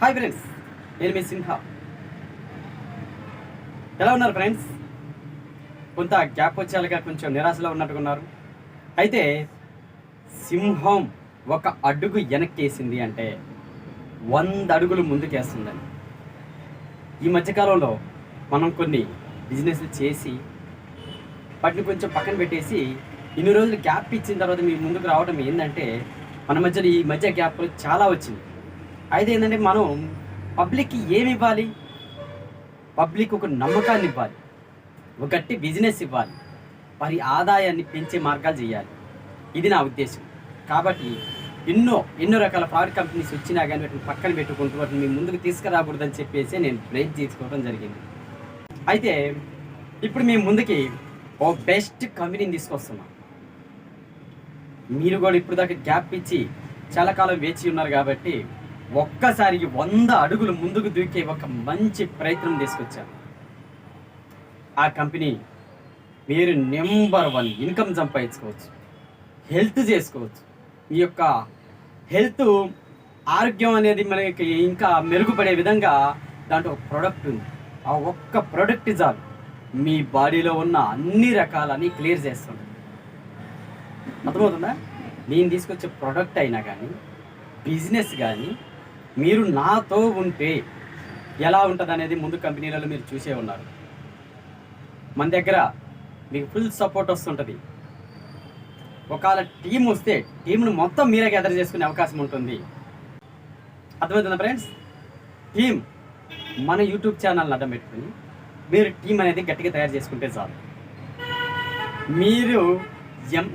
Hi friends నేను మీ సిన్హా ఎలా ఉన్నారు ఫ్రెండ్స్ కొంత గ్యాప్ వచ్చేలాగా కొంచెం నిరాశలో ఉన్నట్టుకున్నారు అయితే సింహం ఒక అడుగు వెనక్కేసింది అంటే వంద అడుగులు ముందుకేస్తుందని. ఈ మధ్యకాలంలో మనం కొన్ని బిజినెస్లు చేసి వాటిని కొంచెం పక్కన పెట్టేసి ఇన్ని రోజులు గ్యాప్ ఇచ్చిన తర్వాత మీ ముందుకు రావడం ఏంటంటే మన మధ్యలో ఈ మధ్య గ్యాప్ చాలా వచ్చింది. అయితే ఏంటంటే మనం పబ్లిక్కి ఏమి ఇవ్వాలి? పబ్లిక్ ఒక నమ్మకాన్ని ఇవ్వాలి. ఒక గట్టి బిజినెస్ ఇవ్వాలి. వారి ఆదాయాన్ని పెంచే మార్గాలు చేయాలి. ఇది నా ఉద్దేశం. కాబట్టి ఎన్నో ఎన్నో రకాల ఫ్రాడ్ కంపెనీస్ వచ్చినా కానీ వాటిని పక్కన పెట్టుకుంటూ వాటిని మీ ముందుకు తీసుకురాకూడదని చెప్పేసి నేను బ్రేక్ తీసుకోవడం జరిగింది. అయితే ఇప్పుడు మేము ముందుకి ఓ బెస్ట్ కంపెనీని తీసుకొస్తున్నాం. మీరు కూడా ఇప్పుడు దాకా గ్యాప్ ఇచ్చి చాలా కాలం వేచి ఉన్నారు కాబట్టి ఒక్కసారికి వంద అడుగులు ముందుకు దూకే ఒక మంచి ప్రయత్నం తీసుకొచ్చాను ఆ కంపెనీ మీరు నెంబర్ వన్ ఇన్కమ్ సంపాదించుకోవచ్చు. హెల్త్ చేసుకోవచ్చు. మీ యొక్క హెల్త్ ఆరోగ్యం అనేది మనకి ఇంకా మెరుగుపడే విధంగా దాంట్లో ఒక ప్రోడక్ట్ ఉంది. ఆ ఒక్క ప్రోడక్ట్ చాలు. మీ బాడీలో ఉన్న అన్ని రకాలని క్లియర్ చేస్తుంది. అర్థమవుతుందా? నేను తీసుకొచ్చే ప్రోడక్ట్ అయినా కానీ బిజినెస్ కానీ మీరు నాతో ఉంటే ఎలా ఉంటుంది అనేది ముందు కంపెనీలలో మీరు చూసే ఉన్నారు. మన దగ్గర మీకు ఫుల్ సపోర్ట్ వస్తుంటుంది. ఒకవేళ టీం వస్తే టీంను మొత్తం మీరే గ్యాదర్ చేసుకునే అవకాశం ఉంటుంది. అర్థమవుతుందా ఫ్రెండ్స్ టీం మన యూట్యూబ్ ఛానల్ని అడ్డం పెట్టుకుని మీరు టీం అనేది గట్టిగా తయారు చేసుకుంటే చాలు. మీరు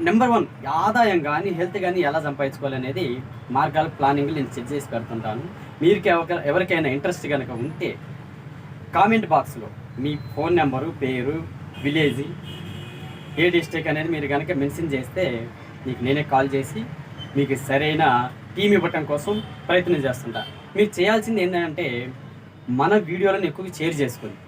నెంబర్ వన్ ఆదాయం కానీ హెల్త్ కానీ ఎలా సంపాదించుకోవాలనేది మార్గాల ప్లానింగ్ నేను సెట్ చేసి పెడుతుంటాను. మీరు ఎవరికైనా ఇంట్రెస్ట్ కనుక ఉంటే కామెంట్ బాక్స్లో మీ ఫోన్ నెంబరు పేరు విలేజ్ ఏ డిస్ట్రిక్ట్ అనేది మీరు కనుక మెన్షన్ చేస్తే మీకు నేనే కాల్ చేసి మీకు సరైన టీం ఇవ్వటం కోసం ప్రయత్నం చేస్తుంటా. మీరు చేయాల్సింది ఏంటంటే మన వీడియోలను ఎక్కువగా షేర్ చేసుకోండి.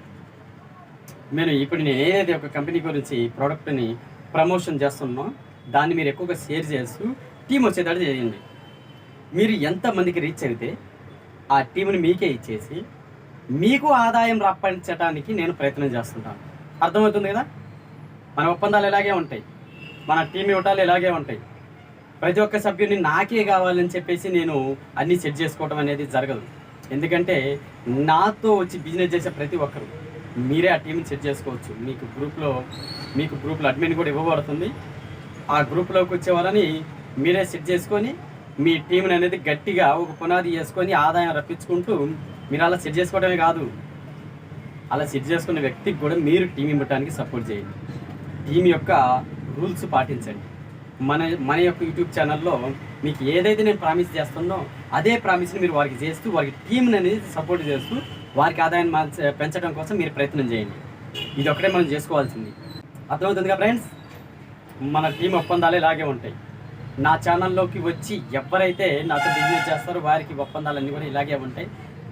నేను ఇప్పుడు నేను ఏదైతే ఒక కంపెనీ గురించి ప్రోడక్ట్ని ప్రమోషన్ చేస్తున్నాం. దాన్ని మీరు ఎక్కువగా షేర్ చేస్తూ టీం వచ్చేటట్టు చేయండి. మీరు ఎంతమందికి రీచ్ అయితే ఆ టీంని మీకే ఇచ్చేసి మీకు ఆదాయం రప్పించడానికి నేను ప్రయత్నం చేస్తుంటాను. అర్థమవుతుంది కదా? మన ఒప్పందాలు ఇలాగే ఉంటాయి. మన టీం ఇవ్వటాలు ఇలాగే ఉంటాయి. ప్రతి ఒక్క సభ్యుని నాకే కావాలని చెప్పేసి నేను అన్నీ సెట్ చేసుకోవడం అనేది జరగదు. ఎందుకంటే నాతో వచ్చి బిజినెస్ చేసే ప్రతి ఒక్కరు మీరే ఆ టీంని సెట్ చేసుకోవచ్చు. మీకు గ్రూప్లో మీకు గ్రూప్లో అడ్మిన్ కూడా ఇవ్వబడుతుంది. ఆ గ్రూప్లోకి వచ్చే వాళ్ళని మీరే సెట్ చేసుకొని మీ టీంని అనేది గట్టిగా ఒక పునాది చేసుకొని ఆదాయం రప్పించుకుంటూ మీరు అలా సెట్ చేసుకోవడమే కాదు. అలా సెట్ చేసుకున్న వ్యక్తికి కూడా మీరు టీం ఇవ్వడానికి సపోర్ట్ చేయండి. టీం యొక్క రూల్స్ పాటించండి. మన మన యొక్క యూట్యూబ్ ఛానల్లో మీకు ఏదైతే నేను ప్రామిస్ చేస్తున్నో అదే ప్రామిస్ని మీరు వారికి చేస్తూ వారికి టీంని అనేది సపోర్ట్ చేస్తూ వారికి ఆదాయాన్ని పెంచడం కోసం మీరు ప్రయత్నం చేయండి. ఇది ఒకటే మనం చేసుకోవాల్సింది. అర్థమవుతుందిగా ఫ్రెండ్స్? మన టీం ఒప్పందాలు ఇలాగే ఉంటాయి. నా ఛానల్లోకి వచ్చి ఎవరైతే నాతో బిజినెస్ చేస్తారో వారికి ఒప్పందాలన్నీ కూడా ఇలాగే ఉంటాయి.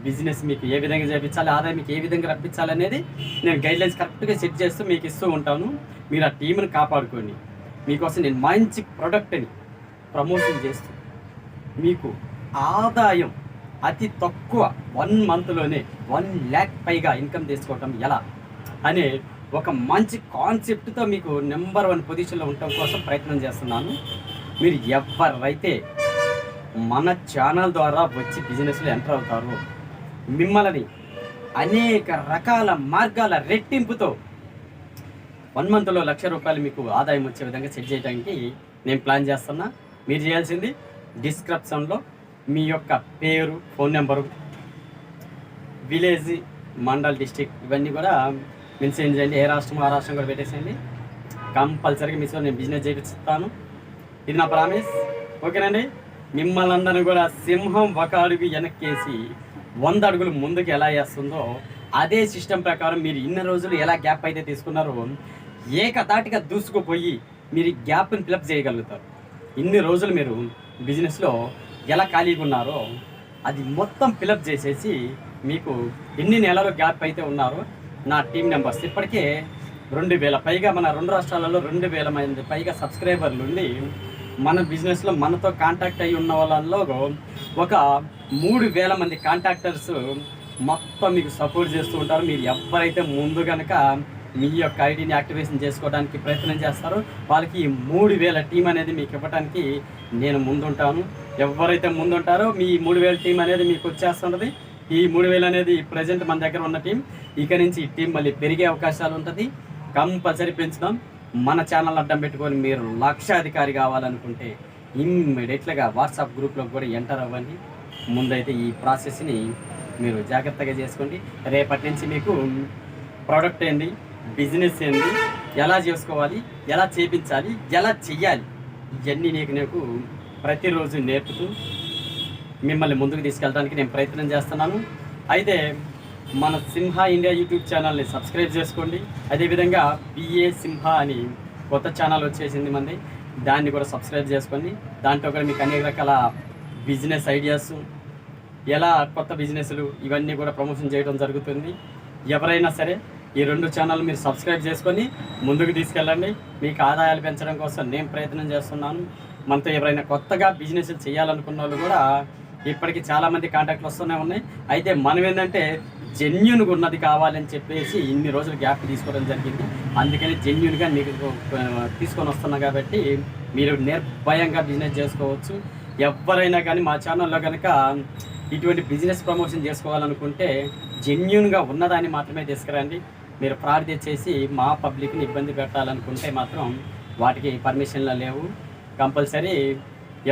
బిజినెస్ మీకు ఏ విధంగా చేయించాలి ఆదాయం మీకు ఏ విధంగా రప్పించాలి అనేది నేను గైడ్లైన్స్ కరెక్ట్గా సెట్ చేస్తూ మీకు ఇస్తూ ఉంటాను. మీరు ఆ టీంని కాపాడుకోండి. మీకోసం నేను మంచి ప్రోడక్ట్ని ప్రమోషన్ చేస్తూ మీకు ఆదాయం అతి తక్కువ వన్ మంత్లోనే వన్ ల్యాక్ పైగా ఇన్కమ్ తీసుకోవటం ఎలా? అనే ఒక మంచి కాన్సెప్ట్తో మీకు నెంబర్ వన్ పొజిషన్లో ఉండటం కోసం ప్రయత్నం చేస్తున్నాను. మీరు ఎవరైతే మన ఛానల్ ద్వారా వచ్చి బిజినెస్లో ఎంటర్ అవుతారో మిమ్మల్ని అనేక రకాల మార్గాల రెట్టింపుతో వన్ మంత్లో లక్ష రూపాయలు మీకు ఆదాయం వచ్చే విధంగా సెట్ చేయడానికి నేను ప్లాన్ చేస్తున్నా. మీరు చేయాల్సింది డిస్క్రిప్షన్లో మీ యొక్క పేరు phone number village mandal district ఇవన్నీ కూడా మెన్షన్ చేయండి. ఏ రాష్ట్రం ఆ రాష్ట్రం కూడా పెట్టేసేయండి. కంపల్సరీగా మీ నేను బిజినెస్ చేపిస్తాను. ఇది నా ప్రామిస్. ఓకేనండి? మిమ్మల్ని అందరినీ కూడా సింహం ఒక అడుగు వెనక్కేసి వంద అడుగులు ముందుకు ఎలా వేస్తుందో అదే సిస్టమ్ ప్రకారం మీరు ఇన్ని రోజులు ఎలా గ్యాప్ అయితే తీసుకున్నారో ఏకతాటిగా దూసుకుపోయి మీరు గ్యాప్ని ఫిలప్ చేయగలుగుతారు. ఇన్ని రోజులు మీరు బిజినెస్లో ఎలా ఖాళీగా ఉన్నారో అది మొత్తం ఫిలప్ చేసేసి మీకు ఎన్ని నెలలు గ్యాప్ అయితే ఉన్నారో నా టీం మెంబర్స్ ఇప్పటికే రెండు వేల పైగా మన రెండు రాష్ట్రాలలో రెండు వేల మంది పైగా సబ్స్క్రైబర్లు ఉండి మన బిజినెస్లో మనతో కాంటాక్ట్ అయి ఉన్న వాళ్ళలో ఒక మూడు వేల మంది కాంటాక్టర్స్ మొత్తం మీకు సపోర్ట్ చేస్తూ ఉంటారు. మీరు ఎవరైతే ముందు కనుక మీ యొక్క ఐడిని యాక్టివేషన్ చేసుకోవడానికి ప్రయత్నం చేస్తారో వాళ్ళకి ఈ మూడు వేల టీం అనేది మీకు ఇవ్వడానికి నేను ముందుంటాను. ఎవరైతే ముందుంటారో మీ మూడు వేల టీం అనేది మీకు వచ్చేస్తుంటుంది ఈ మూడు వేలు అనేది ప్రజెంట్ మన దగ్గర ఉన్న టీం. ఇక నుంచి ఈ టీం మళ్ళీ పెరిగే అవకాశాలు ఉంటుంది. కంపల్సరీ పెంచుదాం. మన ఛానల్ అడ్డం పెట్టుకొని మీరు లక్షాధికారి కావాలనుకుంటే ఇమ్మీడియట్లుగా వాట్సాప్ గ్రూప్లో కూడా ఎంటర్ అవ్వండి. ముందైతే ఈ ప్రాసెస్ని మీరు జాగ్రత్తగా చేసుకోండి. రేపటి నుంచి మీకు ప్రోడక్ట్ ఏంది బిజినెస్ ఏంది ఎలా చేసుకోవాలి ఎలా చేపించాలి ఎలా చెయ్యాలి ఇవన్నీ నీకు నీకు ప్రతిరోజు నేర్పుతూ మిమ్మల్ని ముందుకు తీసుకెళ్ళడానికి నేను ప్రయత్నం చేస్తున్నాను. అయితే మన సింహ ఇండియా యూట్యూబ్ ఛానల్ని సబ్స్క్రైబ్ చేసుకోండి. అదేవిధంగా పిఏ సింహ అని కొత్త ఛానల్ వచ్చేసింది మంది. దాన్ని కూడా సబ్స్క్రైబ్ చేసుకోండి. దాంట్లో కూడా మీకు అనేక రకాల బిజినెస్ ఐడియాస్ ఎలా కొత్త బిజినెస్లు ఇవన్నీ కూడా ప్రమోషన్ చేయడం జరుగుతుంది. ఎవరైనా సరే ఈ రెండు ఛానల్ మీరు సబ్స్క్రైబ్ చేసుకొని ముందుకు తీసుకెళ్ళండి. మీకు ఆదాయాలు పెంచడం కోసం నేను ప్రయత్నం చేస్తున్నాను. మనతో ఎవరైనా కొత్తగా బిజినెస్ చేయాలనుకున్న వాళ్ళు కూడా ఇప్పటికి చాలామంది కాంటాక్ట్లు వస్తూనే ఉన్నాయి. అయితే మనం ఏంటంటే జెన్యున్గా ఉన్నది కావాలని చెప్పేసి ఇన్ని రోజులు గ్యాప్ తీసుకోవడం జరిగింది. అందుకని జెన్యున్గా మీకు తీసుకొని వస్తున్నాం కాబట్టి మీరు నిర్భయంగా బిజినెస్ చేసుకోవచ్చు. ఎవరైనా కానీ మా ఛానల్లో కనుక ఇటువంటి బిజినెస్ ప్రమోషన్ చేసుకోవాలనుకుంటే జెన్యున్గా ఉన్నదాన్ని మాత్రమే తీసుకురండి. మీరు ఫ్రాడ్ తెచ్చేసి మా పబ్లిక్ని ఇబ్బంది పెట్టాలనుకుంటే మాత్రం వాటికి పర్మిషన్లు లేవు. కంపల్సరీ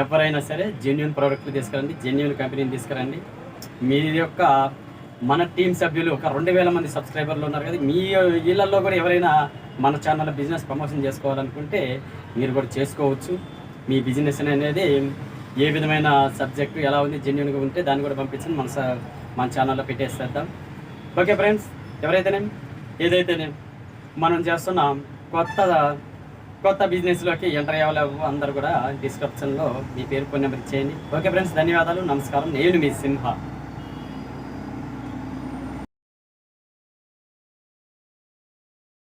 ఎవరైనా సరే జెన్యున్ ప్రోడక్ట్లు తీసుకురండి జెన్యున్ కంపెనీని తీసుకురండి. మీ యొక్క మన టీం సభ్యులు ఒక రెండు వేల మంది సబ్స్క్రైబర్లు ఉన్నారు కదా మీ ఇళ్ళల్లో కూడా ఎవరైనా మన ఛానల్లో బిజినెస్ ప్రమోషన్ చేసుకోవాలనుకుంటే మీరు కూడా చేసుకోవచ్చు. మీ బిజినెస్ అనేది ఏ విధమైన సబ్జెక్టు ఎలా ఉంది జెన్యున్గా ఉంటే దాన్ని కూడా పంపించండి మన మన ఛానల్లో పెట్టేసేద్దాం. Okay friends ఎవరైతేనే? ఏదైతేనే? మనం చేస్తున్న కొత్త కొత్త బిజినెస్లోకి ఎంటర్ అయ్యే అందరూ కూడా డిస్క్రిప్షన్లో మీ పేరు ఫోన్ నెంబర్ ఇచ్చేయండి. ఓకే ఫ్రెండ్స్ ధన్యవాదాలు. నమస్కారం. నేను మీ సింహ.